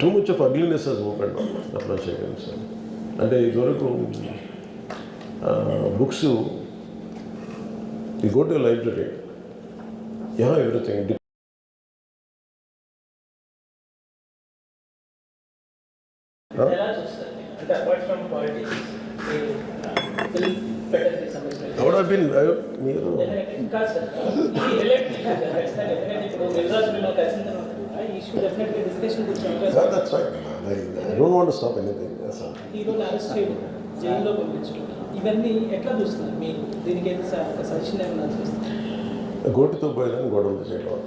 Too much of ugliness he's open apply చేయగలను sir అంటే ఇదివరకు బుక్స్ ఈ go to library ya everything been మీరు కాదు సార్ ఈ రిలేట్ ఖచ్చితంగా ఎందుకంటే ఇప్పుడు మిర్జా సినిమా కలిసిన తర్వాత ఈ ఇష్యూ డెఫినెట్గా డిస్కషన్ కూర్చొని అవకాశం that's right I don't want stop anything sir హీరోని అరెస్ట్ చేయడం జైల్లో పంపించడం ఇవన్నీ ఎట్లా చూస్తున్నారు మీరు దీనికి అయితే స- ఒక సజెషన్ ఏమైనా చూస్తారు గోటితో పోయేదాన్ని గొడవలు చేయడం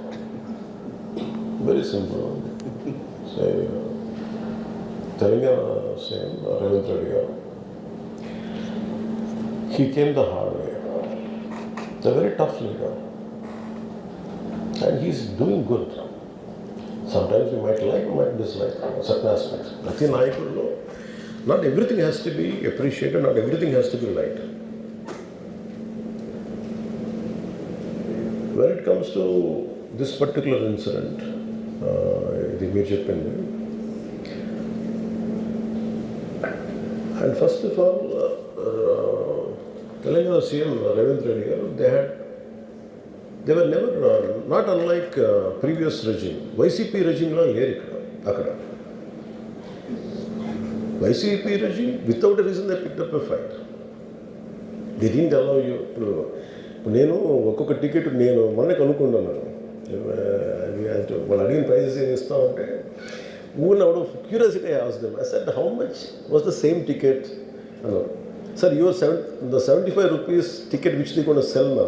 very simple Telangana same Revanth Reddy garu he came the hard way the very tough leader and he's doing good sometimes we might like, we might dislike certain aspects. Prati know. not everything has to be appreciated, not everything has to be liked. When it comes to this particular incident, uh, the major pin, and first of all, uh, uh, Telangana CM Ravindra they had, they were never uh, not unlike previous regime YCP రెజిమ్లో లేరు ఇక్కడ అక్కడ. YCP regime without reason they pick up a fight they didn't allow you ఇప్పుడు నేను ఒక్కొక్క ticket నేను మొన్న కనుక్కున్నాను వాళ్ళు అడిగిన ప్రైజెస్ ఏమి ఇస్తామంటే ఊరిని అవడం curiosity as them I how much was the same ticket అన్నారు. Sir your seven the seventy five rupees ticket which the కూడా సెల్ నా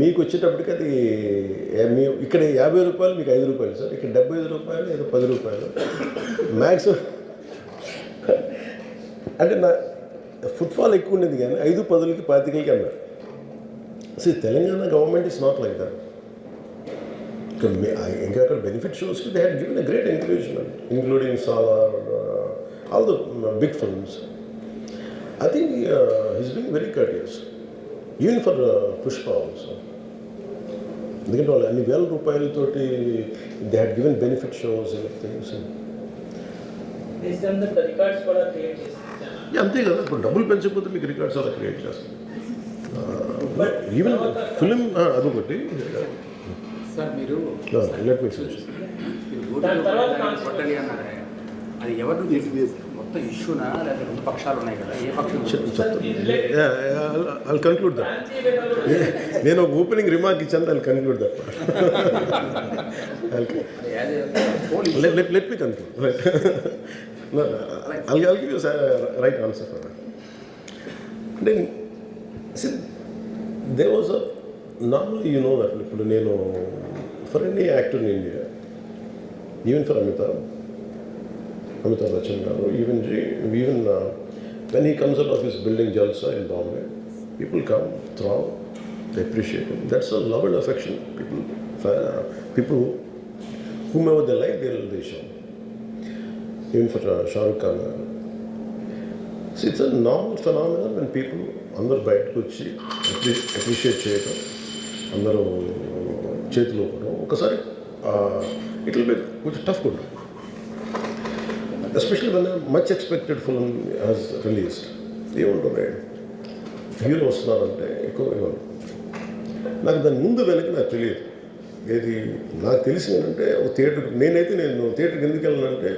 మీకు వచ్చేటప్పటికి అది మీ ఇక్కడ యాభై రూపాయలు మీకు ఐదు రూపాయలు సార్. ఇక్కడ డెబ్బై ఐదు రూపాయలు ఏదో పది రూపాయలు. మ్యాక్సిమం అంటే నా ఫుట్ఫాల్ ఎక్కువ ఉండేది కానీ ఐదు పదులకి పాతికలకి అన్నారు. అసలు Telangana government is not like that ఇంకా ఇంకా అక్కడ benefit షోస్కి they had given a great encouragement including Salaar all the big films I think he's being very courteous even for Pushpa also ఎందుకంటే వాళ్ళు అన్ని వేల రూపాయలతోటి they had given benefit shows things అంతే కదా. ఇప్పుడు డబ్బులు పెంచకపోతే మీకు రికార్డ్స్ అలా క్రియేట్ చేస్తాం ఈవెన్ ఫిలిం అదొకటి. సార్ మీరు లెట్ మీ అన్నారే. అది ఎవరు మొత్తం దా లేకపోతే రెండు నేను ఓపెనింగ్ రిమార్క్ ఇచ్చాను అది conclude let me conclude right answer అంటే they was a normally you know that ఇప్పుడు నేను for any actor in India even for Amitabh Amitabh Bachchan garu even even when he comes up of his building Jalsa in Bombay people come through they that's a love and affection people people whom ever the life there దేశం even for Shahrukh Khan garu it's a normal phenomena and people అందరూ బయటకు వచ్చి appreciate చేయటం అందరూ చేతిలో ఒకసారి ఇట్లా కొంచెం టఫ్గా ఉంటుంది especially one much expected film has released ఏముంటుంది హీరో వస్తున్నారంటే ఎక్కువ ఇవ్వను నాకు దాని ముందు వెనక నాకు తెలియదు. ఏది నాకు తెలిసి ఏంటంటే ఒక థియేటర్ నేనైతే నేను థియేటర్కి ఎందుకు వెళ్ళానంటే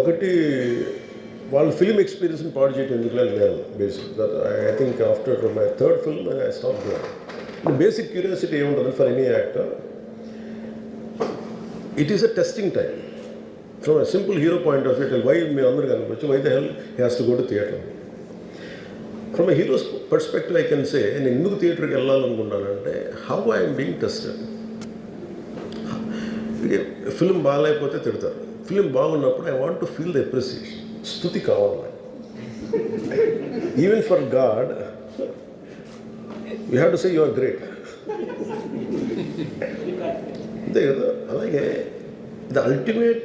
ఒకటి వాళ్ళ ఫిల్మ్ ఎక్స్పీరియన్స్ని పాడు చేయడం ఎందుకు లేదు basic I think after my third film I stop basic curiosity ఏముంటుంది for any actor it is a testing time from a simple hero point of view why me అందరూ కనిపించి why the hell has to go to theatre from a hero's perspective I can say నేను ఎందుకు థియేటర్కి వెళ్ళాలనుకుంటానంటే how I'm being tested film బాగాలేకపోతే తిడతారు. Film బాగున్నప్పుడు I want to feel the appreciation స్థుతి కావాలి. Even for god you have to say you are great అంతే కదా? అలాగే the ultimate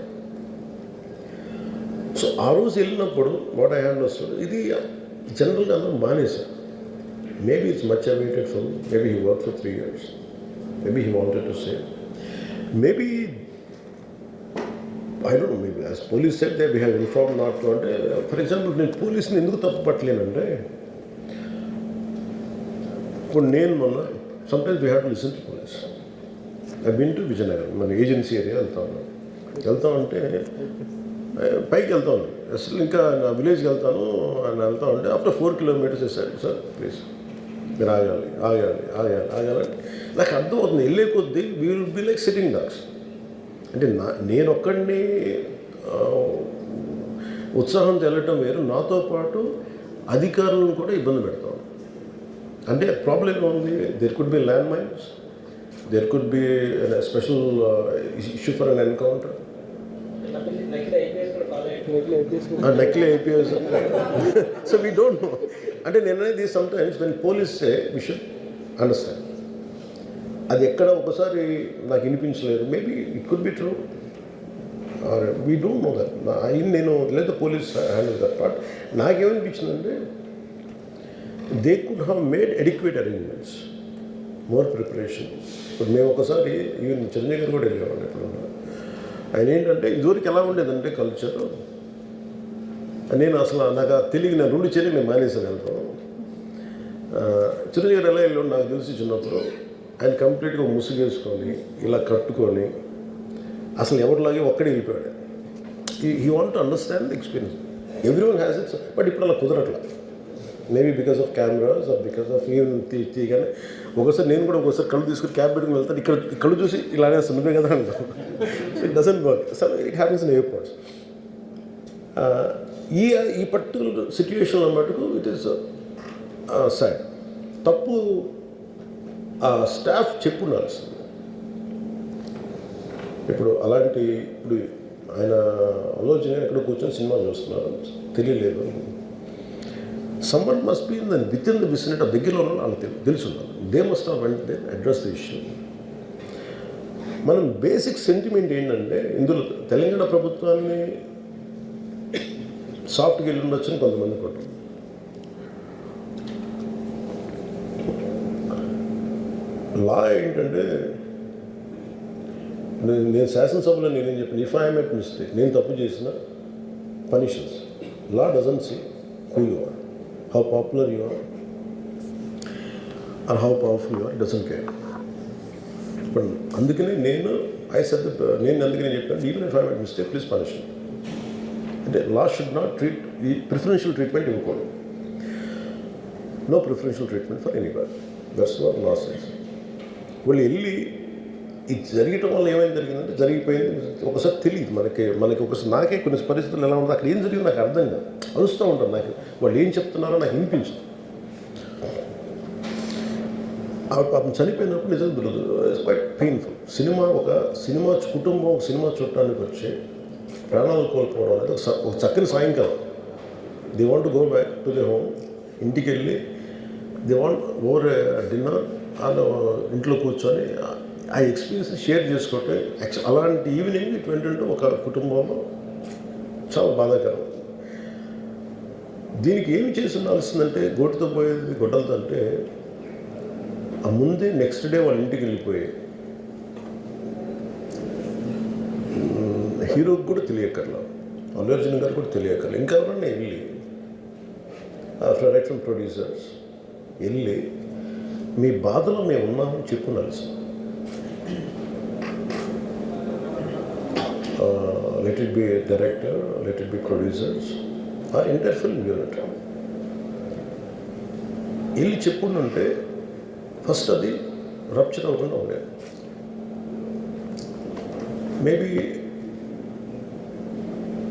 ఆ రోజు వెళ్ళినప్పుడు వాట్ ఐ హ్యాండ్ వస్తుంది ఇది జనరల్గా అందరూ మానేశారు. Maybe it's much awaited for maybe he work for three years maybe he wanted to save maybe I don't maybe as police set they we have inform not to అంటే for example నేను పోలీస్ని ఎందుకు తప్పు పట్టలేనంటే ఇప్పుడు నేను మొన్న sometimes we have to listen to police I been to Vizianagaram మన ఏజెన్సీ ఏరియా వెళ్తా ఉన్నాను వెళ్తా ఉంటే పైకి వెళ్తా అసలు ఇంకా నా విలేజ్కి వెళ్తాను అని వెళ్తా ఉంటే ఆఫ్టర్ ఫోర్ కిలోమీటర్స్ వేసాడు. Sir please. మీరు ఆగాలి ఆగాలి ఆగాలి ఆగాలి నాకు అర్థమవుతుంది. వెళ్ళే కొద్దీ we will be like sitting dogs అంటే నా నేను ఒక్కడిని ఆ, ఉత్సాహంతో వెళ్ళటం వేరు. నాతో పాటు అధికారులను కూడా ఇబ్బంది పెడతాను అంటే ప్రాబ్లం ఉంది? There could be land mines there could be special issue for an encounter next IPS కూడా ఫాలో అయ్యి నకిలీ IPS so we don't know అంటే నిన్ననే అనేది సమ్ టైమ్స్ వెన్ పోలీస్ విషయం అండర్స్టాండ్ అది ఎక్కడ ఒకసారి నాకు వినిపించలేదు. Maybe it could be true we don't know that నేను లేదా పోలీస్ హ్యాండిల్ దట్ పార్ట్ నాకేమనిపించిందంటే they could have made adequate arrangements more preparation ఇప్పుడు మేము ఒకసారి ఈవెన్ చిరంజీవి గారు కూడా వెళ్ళేవాడు ఎప్పుడన్నా ఆయన ఏంటంటే ఇదివరకు ఎలా ఉండేదంటే కల్చర్ నేను అసలు నాకు ఆ తెలియక నేను రెండు చేరి నేను మానేసాను వెళ్తాను చిరంజీవి గారు ఎలా వెళ్ళాడు నాకు తెలిసి చిన్నప్పుడు ఆయన కంప్లీట్గా ముసుగేసుకొని ఇలా కట్టుకొని అసలు ఎవరిలాగే ఒక్కడే వెళ్ళిపోయాడు. He want to understand experience every one has its but ఇప్పుడు అలా కుదరట్లా. Maybe because of cameras or because of even తీయగానే ఒకసారి నేను కూడా ఒకసారి కళ్ళు తీసుకుని క్యాబ్ పెట్టుకుని వెళ్తాను. ఇక్కడ కళ్ళు చూసి ఇలానే సున్నమే కదా అంటాను it doesn't work so it happens in airports ఈ ఈ పర్టికులర్ సిచ్యువేషన్లో మటుకు ఇట్ ఈస్ సాడ్ తప్పు స్టాఫ్ చెప్పు ఉండాల్సింది ఇప్పుడు అలాంటి ఇప్పుడు ఆయన ఆలోచన ఎక్కడ కూర్చొని సినిమా చూస్తున్నారు తెలియలేదు. Someone must be in the with in the vicinity దగ్గరలో ఉన్న వాళ్ళకి తెలిసి తెలుసు ఉండాలి దే మస్ట్ హావ్ వెంట దే అడ్రస్ ద ఇష్యూ మనం బేసిక్ సెంటిమెంట్ ఏంటంటే ఇందులో తెలంగాణ ప్రభుత్వాన్ని సాఫ్ట్గా వెళ్ళి ఉండొచ్చని కొంతమంది కొట్టం లా ఏంటంటే నేను నేను శాసనసభలో నేనేం చెప్పాను ఇఫ్ ఐ మెట్ మిస్టేక్ నేను తప్పు చేసిన పనిషన్స్. Law doesn't see who you are how popular you are are how powerful you are doesn't care. ఇప్పుడు అందుకనే నేను ఐ సెట్ నేను అందుకనే చెప్పాను even if I met mistake please punish law should not treat ఈ ప్రిఫరెన్షియల్ ట్రీట్మెంట్ ఇవ్వకూడదు no preferential treatment for anybody that's what law sense వాళ్ళు వెళ్ళి ఇది జరగటం వల్ల ఏమైంది జరిగిందంటే జరిగిపోయింది. ఒకసారి తెలియదు మనకి మనకి ఒకసారి నాకే కొన్ని పరిస్థితులు ఎలా ఉందో అక్కడ ఏం జరిగింది నాకు అర్థం కాదు. అరుస్తూ ఉంటాను నాకు. వాళ్ళు ఏం చెప్తున్నారో నాకు వినిపించదు. పాపం చనిపోయినప్పుడు నిజంగా క్వైట్ పెయిన్ఫుల్ సినిమా ఒక సినిమా కుటుంబం ఒక సినిమా చూడటానికి వచ్చే ప్రాణాలు కోల్పోవడం అనేది ఒక చక్కని సాయంకాలం. They want go back to the home ఇంటికి వెళ్ళి ది వాంట్ ఓవర్ డిన్నర్ వాళ్ళు ఇంట్లో కూర్చొని ఆ- ఎక్స్పీరియన్స్ షేర్ చేసుకుంటే అలాంటి ఈవినింగ్ ఇట్ ఒక కుటుంబంలో చాలా బాధాకరం. దీనికి ఏమి చేసి ఉండాల్సిందంటే గోటితో పోయేది గొడ్డలతో అంటే ఆ ముందే నెక్స్ట్ డే వాళ్ళ ఇంటికి వెళ్ళిపోయి హీరోకి కూడా తెలియక్కర్లేదు అల్లు అర్జున్ గారు కూడా తెలియక్కర్లా. ఇంకా ఎవరన్నా వెళ్ళి రైట్ ఫ్రమ్ ప్రొడ్యూసర్స్ వెళ్ళి మీ బాధలో మేము ఉన్నామని చెప్పు sir let it be director let it be producers or inter film unit వెళ్ళి చెప్పుంటే ఫస్ట్ అది రప్చర్ అవ్వకుండా ఉండేది. మేబీ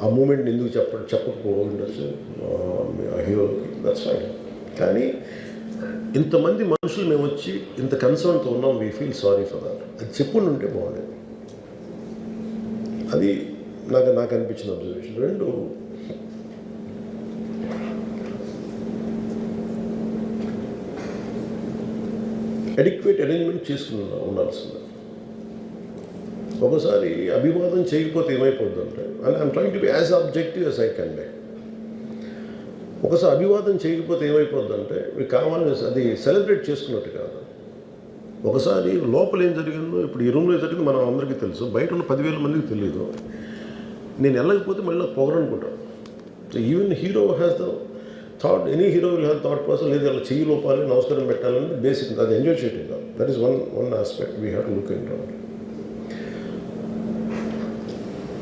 ఆ, మూమెంట్ ఎందుకు చెప్ప చెప్పకపోవడం ఉండొచ్చు. హీరోకి దట్స్ ఫైన్ కానీ ఇంతమంది మనుషులు మేము వచ్చి ఇంత కన్సర్న్తో ఉన్నాం we feel sorry for that అది చెప్పుండి ఉంటే బాగుండేది. అది నాకు నాకు అనిపించిన అబ్జర్వేషన్ రెండు అడిక్వేట్ అరేంజ్మెంట్ చేసుకుని ఉండాల్సిందే. ఒకసారి అభివాదం చేయకపోతే ఏమైపోతుందంటే అంటే and I'm trying to be as objective as I can be ఒకసారి అభివాదం చేయకపోతే ఏమైపోతుందంటే మీకు కావాలని అది సెలబ్రేట్ చేసుకున్నట్టు కాదు. ఒకసారి లోపల ఏం జరిగిందో ఇప్పుడు ఈ రూమ్లో జరిగింది మనం అందరికీ తెలుసు బయట ఉన్న పదివేల మందికి తెలియదు నేను వెళ్ళకపోతే మళ్ళీ పొగరనుకుంటాను even hero has the thought any hero will have thought person లేదు అలా చెయ్యి లోపాలి నమస్కారం పెట్టాలని బేసిక్ అది ఎంజాయ్ చేయటం కాదు. That is one one aspect we have to look in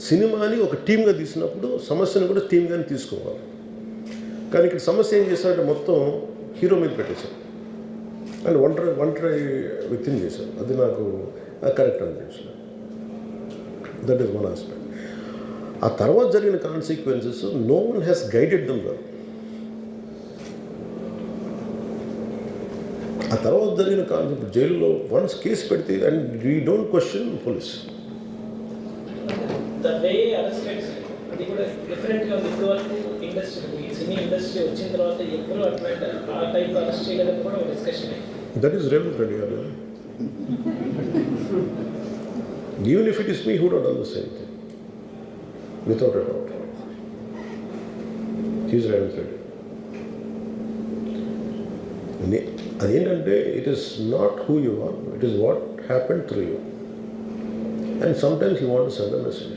సినిమాని ఒక టీమ్గా తీసినప్పుడు సమస్యను కూడా టీమ్గానే తీసుకోవాలి. కానీ ఇక్కడ సమస్య ఏం చేశారంటే మొత్తం హీరో మీద పెట్టేశారు. అండ్ ఒంటరి ఒంటరి వ్యక్తిని చేశారు. అది నాకు కరెక్ట్ అనిపించలేదు. That is one aspect. ఆ తర్వాత జరిగిన consequences no one has guided them well ఆ తర్వాత జరిగిన కాన్సెప్ట్ జైల్లో వన్స్ కేసు పెడితే and we don't question police the way arrested అది కూడా డిఫరెంట్గా ఉంది ఇప్పుడు వరకు ఇండస్ట్రీ సినీ ఇండస్ట్రీ వచ్చిన తర్వాత ఎప్పుడు అట్లాంటి ఆ టైప్ అరెస్ట్ చేయలేదని కూడా ఒక డిస్కషన్ అయింది that is Revanth Reddy garu even if it is me who dote done the same thing without a doubt he's Revanth Reddy నే- అదేంటంటే it is not who you are it is what happen through you and sometimes you want send a message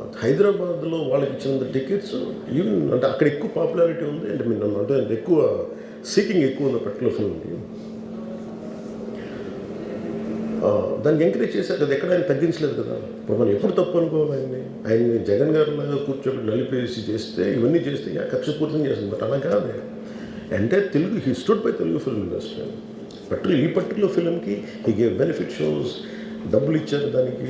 హైదరాబాద్లో వాళ్ళకి ఇచ్చినంత tickets even అంటే అక్కడ ఎక్కువ popularity ఉంది. అంటే మీరు నన్ను అంటే ఎక్కువ సీకింగ్ ఎక్కువ ఉంది పర్టికులర్ ఫిల్మ్కి దాన్ని ఎంకరేజ్ చేశారు కదా ఎక్కడ ఆయన తగ్గించలేదు కదా. ఇప్పుడు మనం ఎప్పుడు తప్పు అనుకోవాలి ఆయన్ని? ఆయన్ని జగన్ గారు లాగా కూర్చోబెట్టి నలిపేసి చేస్తే ఇవన్నీ చేస్తే యా కక్షపూర్తం చేస్తుంది. బట్ అలా కాదు. అంటే Telugu he stood by Telugu film industry particular ఈ పర్టికులర్ ఫిల్మ్కి హీ గేవ్ బెనిఫిట్ షోస్ డబ్బులు ఇచ్చారు దానికి.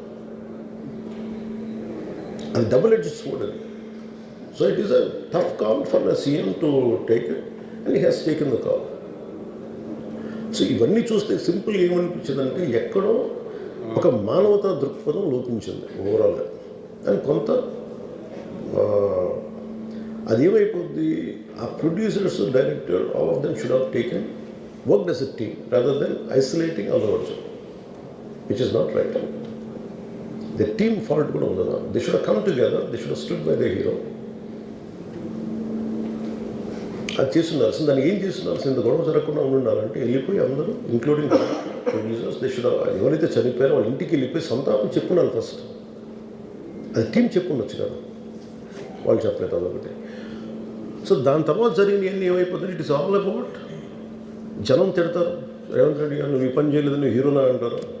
అది డబుల్ ఎడ్జ్ స్వోర్డ్ అది. So it is a tough call for the CM to take it and he has taken the call so ఇవన్నీ చూస్తే simple ఏమనిపించిందంటే ఎక్కడో ఒక మానవతా దృక్పథం లోపించింది ఓవరాల్గా అండ్ కొంత అదేమైపోద్ది అది ఏమైపోద్ది? ఆ producers director all of them should have taken work does a team rather than isolating Allu Arjun which is not right the team fault కూడా ఉండదు. They should come together they should stood by the hero అది చేస్తుండాల్సింది దాన్ని ఏం చేస్తుండాల్సింది గొడవ జరగకుండా ఉండాలంటే వెళ్ళిపోయి అందరూ ఇంక్లూడింగ్ ప్రొడ్యూసర్స్ దే షుడ్ ఎవరైతే చనిపోయారో వాళ్ళ ఇంటికి వెళ్ళిపోయి సంతాపం చెప్పుకున్నాను ఫస్ట్ అది టీం చెప్పుండొచ్చు కదా. వాళ్ళు చెప్పలేదు అదొకటి. సో దాని తర్వాత జరిగినవన్నీ ఏమైపోతుంది? ఇట్ ఇస్ ఆల్ అబౌట్ జనం తిడతారు. రేవంత్ రెడ్డి గారు నువ్వు ఈ పని చేయలేదు నువ్వు హీరోనా అంటారు.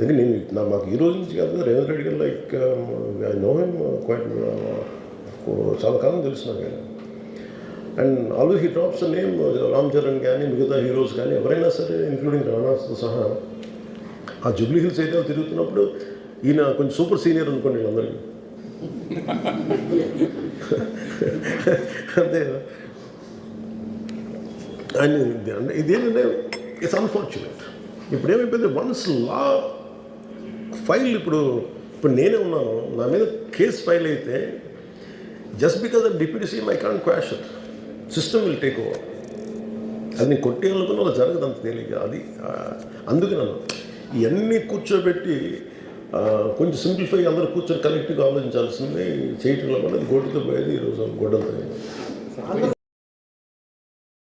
అందుకే నేను నా మాకు ఈ రోజు నుంచి కాదు Revanth Reddy garu like I know him quite చాలా కాలం తెలుసు నాకు ఆయన. And always he drops name Ram Charan కానీ మిగతా హీరోస్ కానీ ఎవరైనా సరే ఇంక్లూడింగ్ రాణాస్తో సహా. ఆ జూబ్లీ హిల్స్ అయితే తిరుగుతున్నప్పుడు ఈయన కొంచెం సూపర్ సీనియర్ అనుకోండి అందరికీ అంతే అండ్ ఇది- ఇదేంటంటే ఇట్స్ అన్ఫార్చునేట్ ఇప్పుడు ఏమైపోయింది వన్స్ లా ఫైల్ ఇప్పుడు ఇప్పుడు నేనే ఉన్నాను. నా మీద కేసు ఫైల్ అయితే just because of deputy CM I can't quash system will take over అది నేను కొట్టేయాలనుకున్న అలా జరగదు అంత తేలిక అది అందుకే నన్ను ఇవన్నీ కూర్చోబెట్టి కొంచెం సింప్లిఫై అందరూ కూర్చొని కలెక్టివ్గా ఆలోచించాల్సింది చేయటంలో కూడా అది గోటుతో పోయేది ఈరోజు గొడ్డంతో